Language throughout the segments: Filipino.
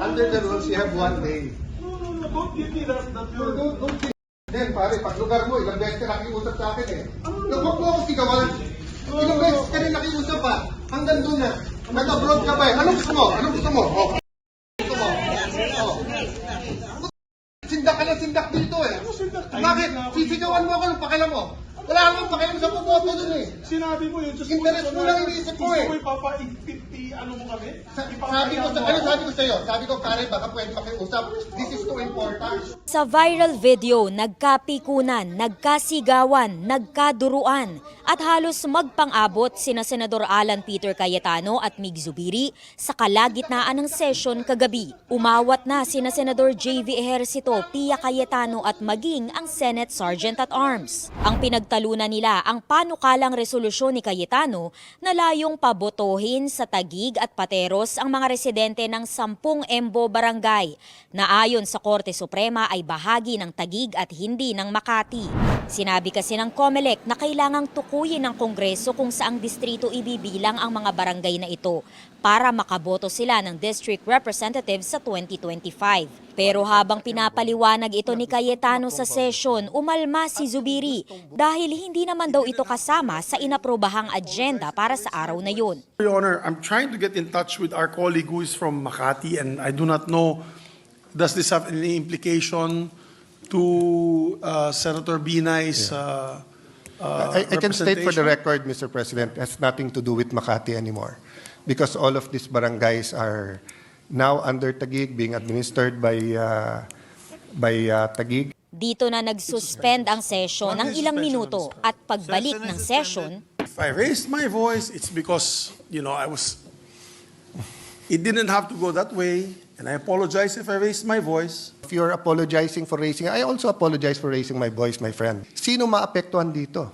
Under the rules, you have one day. No, no, no, don't give me that, that No, you're... don't, think. Then, pare, pag lugar mo, ilang beses ka nakiusap sa akin eh. Huwag mo ako sigawan. Ilang beses ka rin nakiusap pa. Hanggang doon na. Nag-abroad ka pa eh. Anong gusto mo? Anong gusto mo? Oh. Gusto mo? Oh. Sindak ka na sindak dito eh. Bakit? Sisigawan mo ako ng pakialam mo. Wala akong pakialam sa pumoto dun eh. Sinabi mo yun, just Interest mo lang iniisip ko eh. Gusto mo ipapaigpiti, ano mo kami? Sa- Sabi ko sa ano sabi ko sa iyo? Sabi ko pare baka pwede makiusap. This is too important. Sa viral video, nagkapikunan, nagkasigawan, nagkaduruan at halos magpang-abot sina Senador Alan Peter Cayetano at Mig Zubiri sa kalagitnaan ng session kagabi. Umawat na sina Senador JV Ejercito, Pia Cayetano at maging ang Senate Sergeant at Arms. Ang pinagtalunan nila ang panukalang resolusyon ni Cayetano na layong pabotohin sa Tagig at Pateros ang mga residente ng 10 Embo Barangay na ayon sa Korte Suprema ay bahagi ng Tagig at hindi ng Makati. Sinabi kasi ng COMELEC na kailangang tukuyin ng Kongreso kung saang distrito ibibilang ang mga barangay na ito para makaboto sila ng district representatives sa 2025. Pero habang pinapaliwanag ito ni Cayetano sa session, umalma si Zubiri dahil hindi naman daw ito kasama sa inaprobahang agenda para sa araw na yun. Your Honor, I'm trying to get in touch with our colleague who is from Makati, and I do not know, does this have any implication to uh, Senator Binay's uh, uh, I, I can state for the record, Mr. President, it has nothing to do with Makati anymore. Because all of these barangays are now under Tagig, being administered by, uh, by uh, Tagig. Dito na nag-suspend ang session ng ilang minuto at pagbalik ng session, If I raised my voice, it's because, you know, I was, it didn't have to go that way, and I apologize if I raised my voice. If you're apologizing for raising, I also apologize for raising my voice, my friend. Sino maapektuhan dito?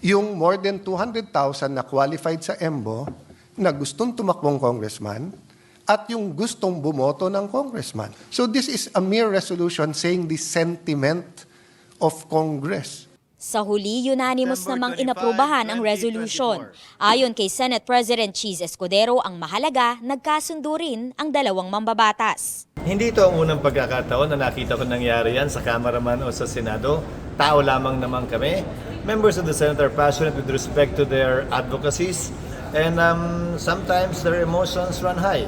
Yung more than 200,000 na qualified sa EMBO na gustong tumakbong congressman at yung gustong bumoto ng congressman. So this is a mere resolution saying the sentiment of Congress. Sa huli, unanimous namang inaprubahan ang resolution. Ayon kay Senate President Cheese Escudero, ang mahalaga, nagkasundo rin ang dalawang mambabatas. Hindi ito ang unang pagkakataon na nakita ko nangyari yan sa Kamara man o sa Senado. Tao lamang naman kami. Members of the Senate are passionate with respect to their advocacies and um, sometimes their emotions run high.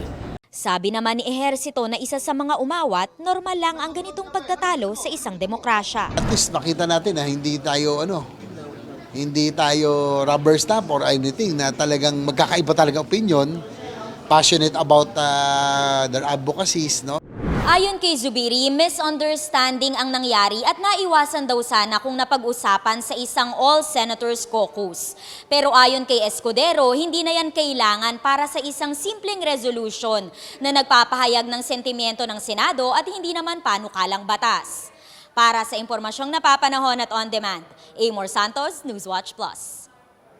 Sabi naman ni Ejercito na isa sa mga umawat, normal lang ang ganitong pagtatalo sa isang demokrasya. at least nakita natin na hindi tayo ano hindi tayo rubber stamp or anything na talagang magkakaiba talaga opinion passionate about uh, their advocacies no Ayon kay Zubiri, misunderstanding ang nangyari at naiwasan daw sana kung napag-usapan sa isang All Senators Caucus. Pero ayon kay Escudero, hindi na yan kailangan para sa isang simpleng resolution na nagpapahayag ng sentimiento ng Senado at hindi naman panukalang batas. Para sa impormasyong napapanahon at on demand, Amor Santos, Newswatch Plus.